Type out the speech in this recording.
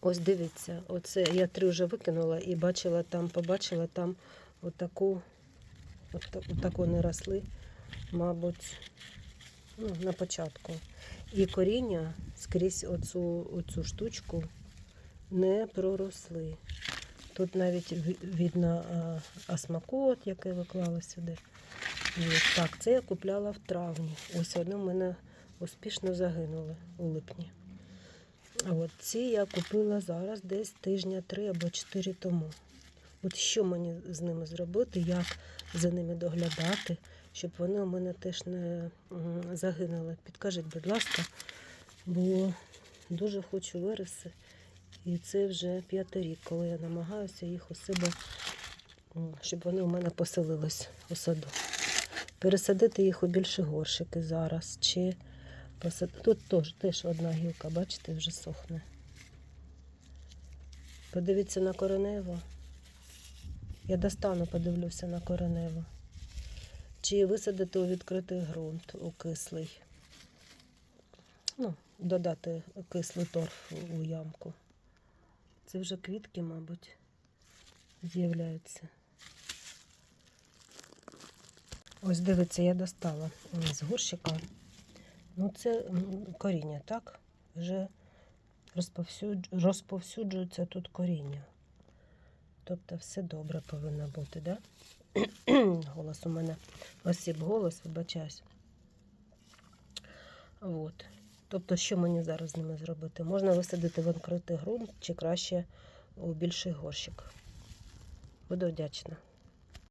Ось дивіться, оце я три вже викинула і бачила там, побачила там отаку, от, отаку не росли, мабуть, ну, на початку. І коріння скрізь оцю, оцю штучку не проросли. Тут навіть ві- видно а, асмакот, який виклала сюди. От, так, це я купляла в травні. Ось одне в мене успішно загинули у липні. От ці я купила зараз десь тижня три або чотири тому. От що мені з ними зробити, як за ними доглядати, щоб вони у мене теж не загинули. Підкажіть, будь ласка, бо дуже хочу вириси. І це вже п'ятий рік, коли я намагаюся їх у себе, щоб вони у мене поселились у саду. Пересадити їх у більші горщики зараз. Чи посад... Тут теж, теж одна гілка, бачите, вже сохне. Подивіться на коренево. Я достану, подивлюся на коренево. Чи висадити у відкритий ґрунт, у кислий. Ну, додати кислий торф у ямку. Це вже квітки, мабуть, з'являються. Ось дивіться, я достала з горщика. Ну, це коріння, так? Вже розповсюдж... розповсюджується тут коріння. Тобто все добре повинно бути, да? голос у мене осіб голос, вибачаюсь. От. Тобто, що мені зараз з ними зробити? Можна висадити в відкритий ґрунт чи краще у більший горщик. Буду вдячна.